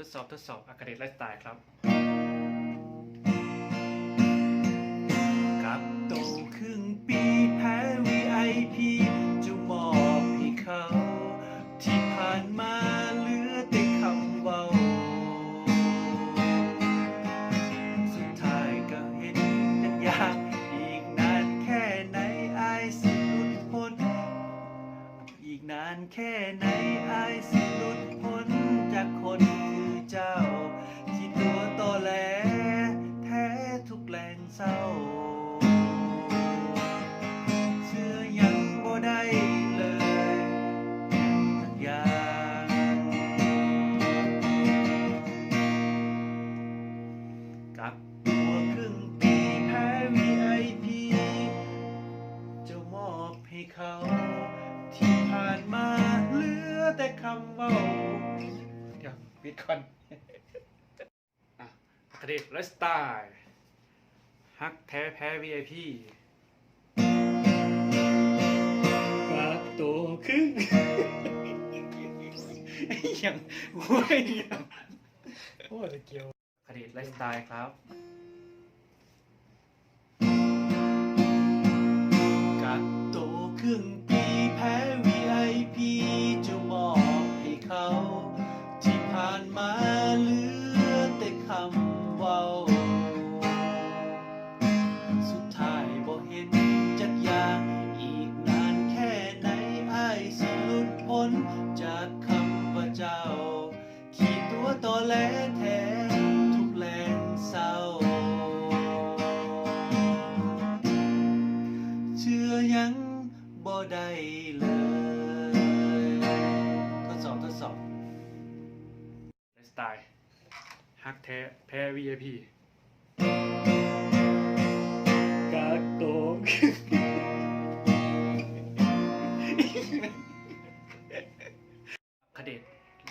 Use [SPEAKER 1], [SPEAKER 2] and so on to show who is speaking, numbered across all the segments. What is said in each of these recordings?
[SPEAKER 1] ทดสอบทดสอบอากาเดตไลฟ์สไตล์ครับกับโตครึ่งปีแพ้ VIP จะมอบให้เขา ที่ผ่านมาเหลือแต่คำเว้า สุดท้ายก็เห็นกันยาก อีกนานแค่ไหนไอายสิหลุดพ้น อีกนานแค่ไหนไอายสิหลุดพ้นจากคน เศร้า เชื่อยังบ่ได้เลยสักอย่างกักตัวครึ่งปีแพ้ VIP จะมอบให้เขา ที่ผ่านมาเหลือแต่คำเว่าเดี๋ยวปิดก่อนอะคดีไลฟ์สไตล์ ฮักแท้แพ้ VIP กักตัวครึ่งยังโว้ยยัง
[SPEAKER 2] โอ้ตะเกียว
[SPEAKER 1] คดีไลฟ์สไตล์ครับ กักตัวครึ่งปีแพ้ VIP จะมอบให้เขา ที่ผ่านมาเหลือแต่คำเว้า เจ้า ขี่ตัวต่อแลแท้ทุกแรงเศร้า เชื่อยังบ่ได้เลยทดสอบทดสอบไลฟ์สไตล์ฮักแท้แพ้ VIP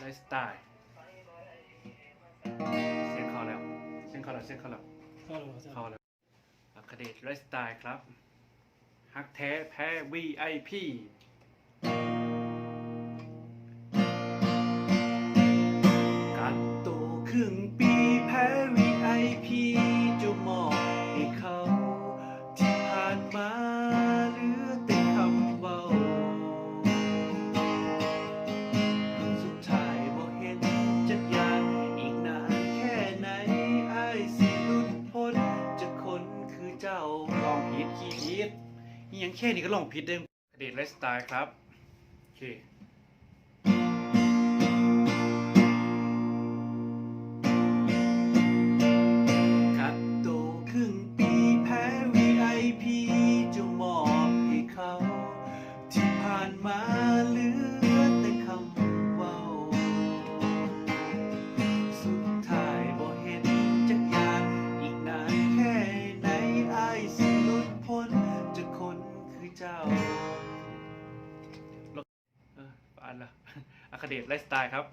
[SPEAKER 1] ลฟ์สไตล์เสียงเข้าแล้วเสียงเข้าแล้วเสียงเข้าแล้ว
[SPEAKER 2] เข้าหรอ
[SPEAKER 1] เข้าแล้วอัคเดตไลฟ์สไตล์ครับฮักแท้แพ้ VIP ก็ลองผิดได้งเดทไลฟ์สไตล์ครับ โอเค ลฟ์สไตล์ครับ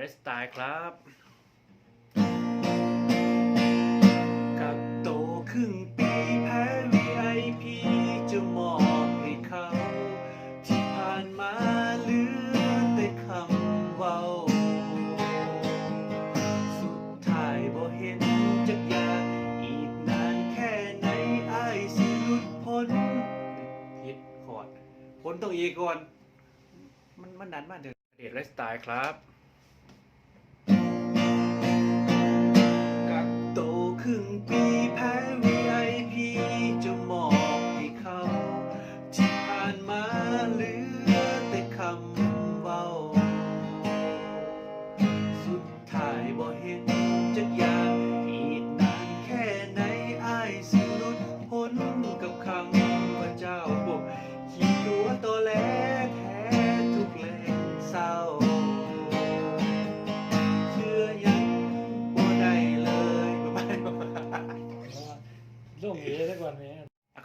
[SPEAKER 1] รสไตล์ครับ กักโตครึ่งปีแพ้ VIP จะมอบให้เขา ที่ผ่านมาเหลือแต่คำเว้า สุดท้ายบ่เห็นจักอยา อีกนานแค่ไหนไอายสิหลุดพ้นผิดคอร์ดพ้นต้องอีกก่อน มันมันดันมากเดินเดทไลฟ์สไตล์ครับ รึ่งปี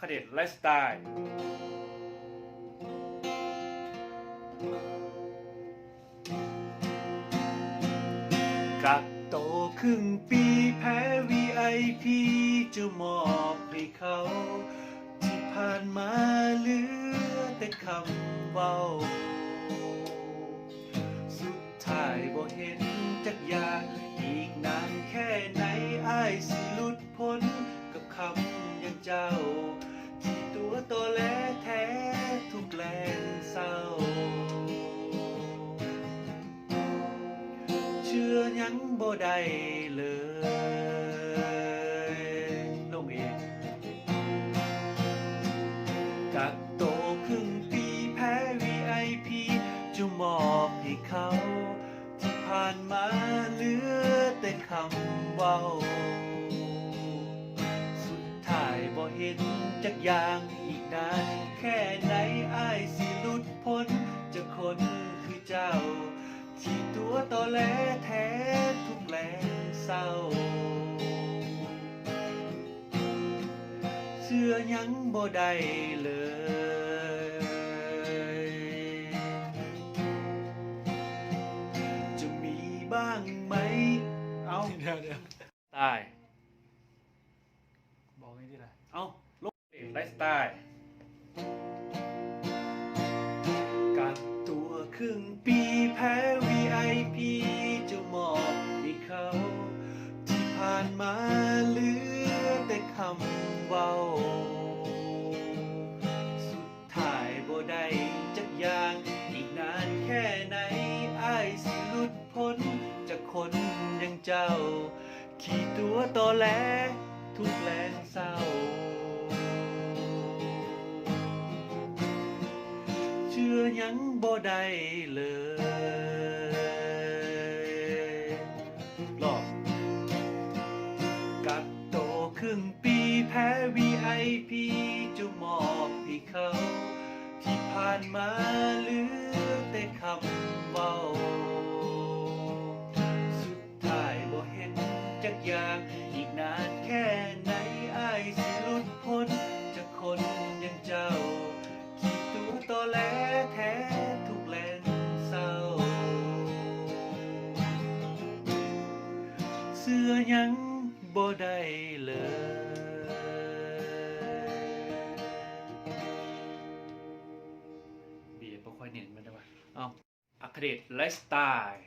[SPEAKER 1] เดตไลฟ์สไตล์กักโตครึ่งปีแพ้ VIP จะมอบให้เขา ที่ผ่านมาเหลือแต่คำเว้าสุดท้ายบ่เห็นจักอยางอีกนานแค่ไหนอ้ายสิลุดพ้นกับคำอย่างเจ้า วโตแลแท้ทุกแรงเศร้า เชื่อยังบ่ได้เลยลงเองกักโตครึ่งปีแพ้ VIP จะมอบให้เขาที่ผ่านมาเหลือแต่คำเว้า สุดท้ายบ่เห็นจักอย่าง นานแค่ไหนอ้ายสิลุดพ้นจากคนคือเจ้า ที่ตัวตอแหลแท้ทุกแรงเศร้า เสื้อยังบ่ได้เลย
[SPEAKER 2] ร
[SPEAKER 1] งเศร้า เชื่อยังบ่ได้เลยรอบกักโตครึ่งปีแพ้ VIP จะมอบให้เขา ที่ผ่านมาเหลือแต่คำ เสื้อยังบ่ได้เลยเบียร์บ่ค่อยเน้นมันได้ว่าเอาอัคเดตไลฟ์สไตล์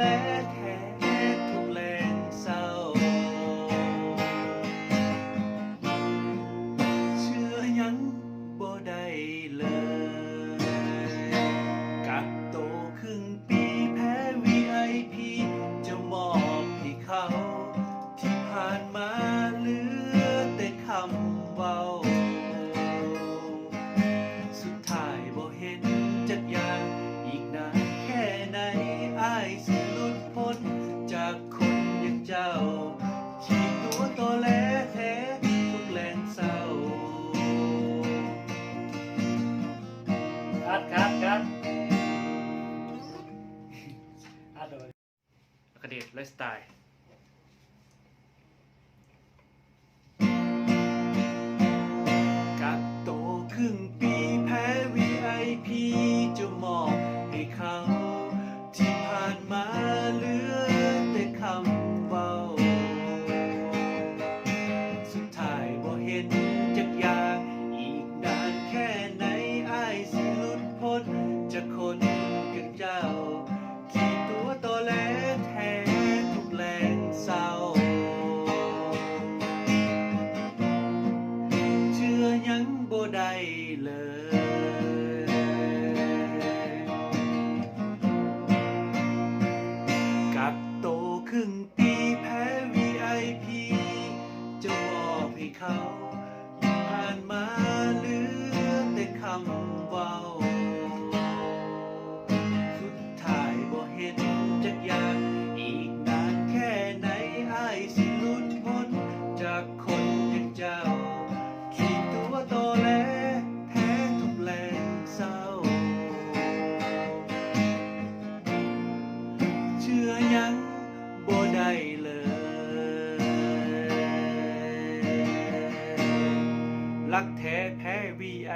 [SPEAKER 1] แหลแกร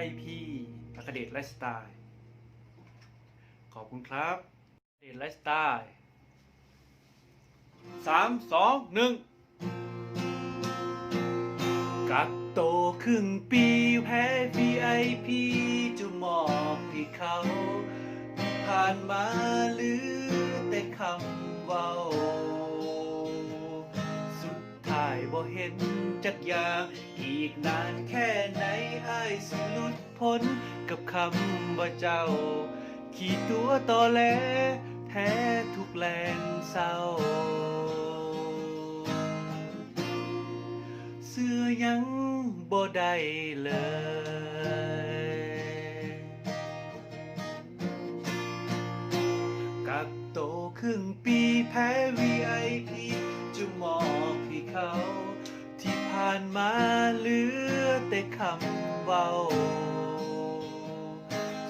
[SPEAKER 1] VIP อัคเดชไลฟ์สไตล์ ขอบคุณครับเดชไลฟ์สไตล์สามสองหนึ่งกักโตครึ่งปีแพ้ VIP จะมอบให้เขาผ่านมาหลือแต่คำเว้า ดท้ายบ่เห็นจักอย่างอีกนานแค่ไหนอ้ายสิหลุดพ้นกับคำว่าเจ้า ขี่ตัวต่อแลแท้ทุกแรงเศร้า เสื้อยังบ่ได้เลยกักโตครึ่งปีแพ้ VIP จะมอบให้ เขา ที่ผ่านมาเหลือแต่คำเว้า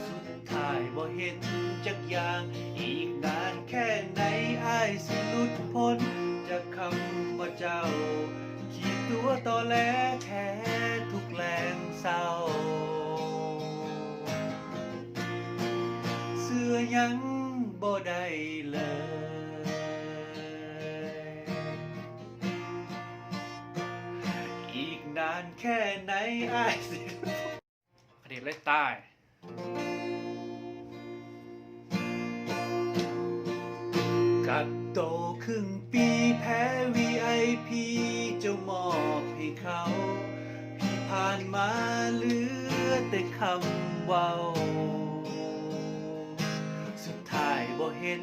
[SPEAKER 1] สุดท้ายบ่เห็นจักอย่างอีกนานแค่ไหนอ้ายสิหลุดพ้นจากคำว่าเจ้าขีดตัวต่อแลแท้ทุกแรงเศร้าเสื้อยังบ่ได้ แค่ไหนอ้ายสิประเด็นเลยใต้กักโตครึ่งปีแพ้ VIP จะมอบให้เขาที่ผ่านมาเหลือแต่คำเว้า สุดท้ายบ่เห็น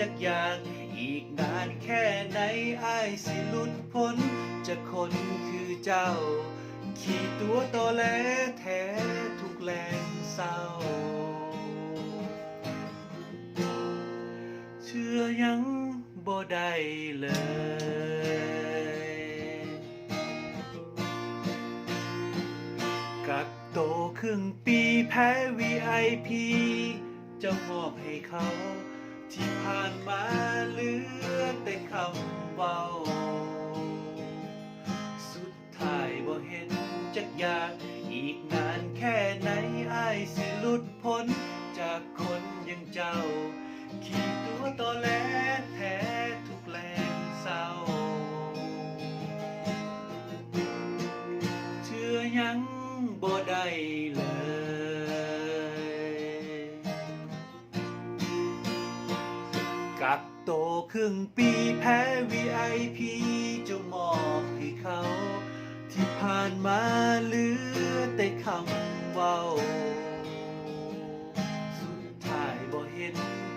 [SPEAKER 1] จักอย่างอีกนานแค่ไหนไอ้สิลุดพ้นจากคนคือเจ้า ขี่ตัวโตอแลแท้ทุกแรงเศร้า เชื่อยังบ่ได้เลยกักโตครึ่งปีแพ้ VIP จะมอบให้เขา ที่ผ่านมาเหลือแต่คำเว้า จั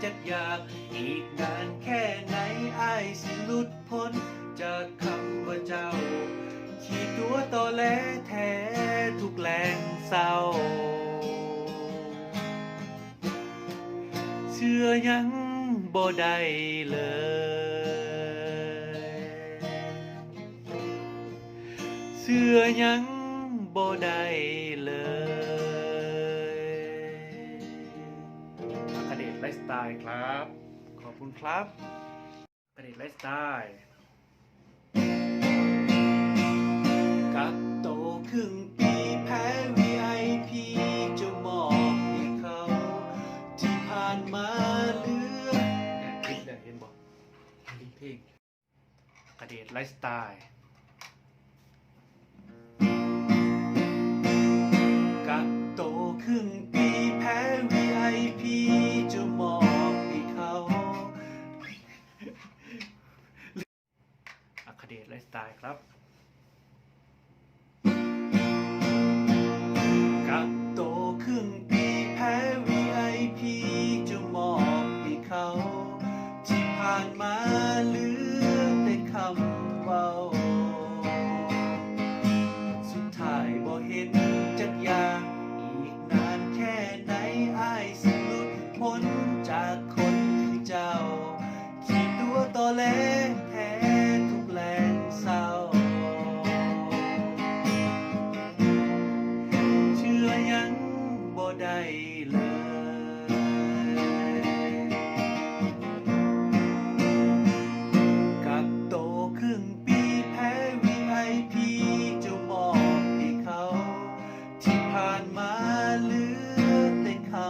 [SPEAKER 1] จักอย่างอีกนานแค่ไหนอ้ายสิลุดพ้น จากคำว่าเจ้า ขี่ตัวต่อแลแท้ทุกแรงเศร้า เชื่อยังบ่ได้เลยเชื่อยังบ่ได้เลย ลฟ์สไตล์ครับ ขอบคุณครับกระเดชไลฟ์สไตล์กักโตครึ่งปีแพ้ VIP จะมอบให้เขา ที่ผ่านมาเหลือเนี่ยคลิปเนี่ยเห็นบอกคลิปเพลงกระเดชไลฟ์สไตล์ ได้
[SPEAKER 3] ครับ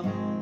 [SPEAKER 3] love.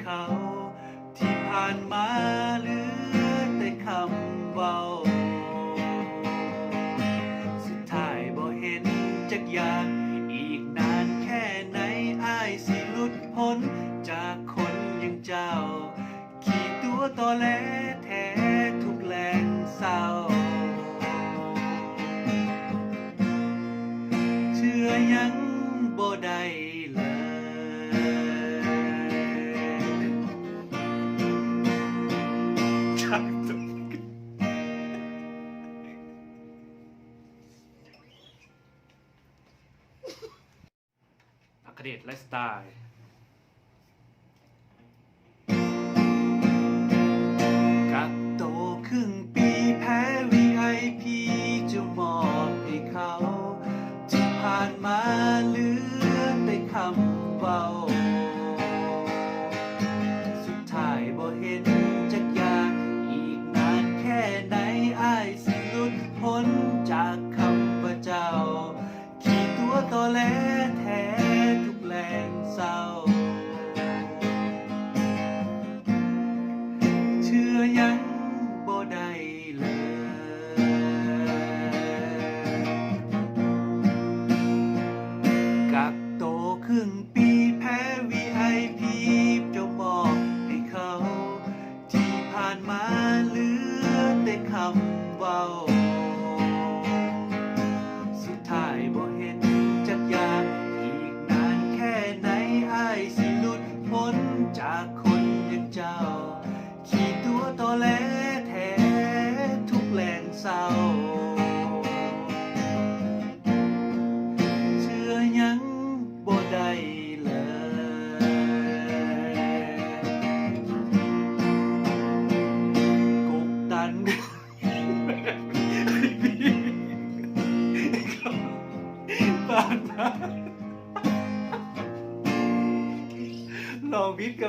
[SPEAKER 3] เขา ที่ผ่านมาเหลือแต่คำเบา สุดท้ายบ่เห็นจักอย่างอีกนานแค่ไหนอายสิหลุดพ้น จากคนยังเจ้า ขี่ตัวต่อแล้ว เดต
[SPEAKER 1] ไลฟ์สไตล์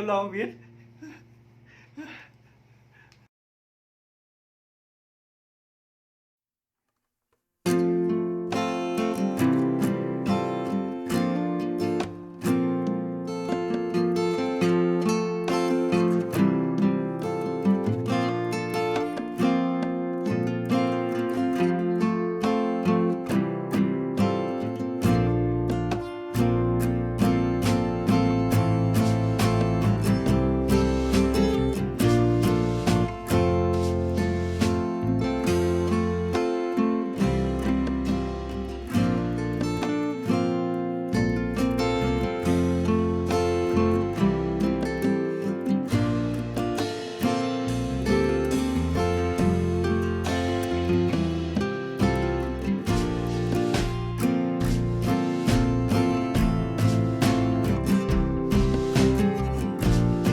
[SPEAKER 3] long beat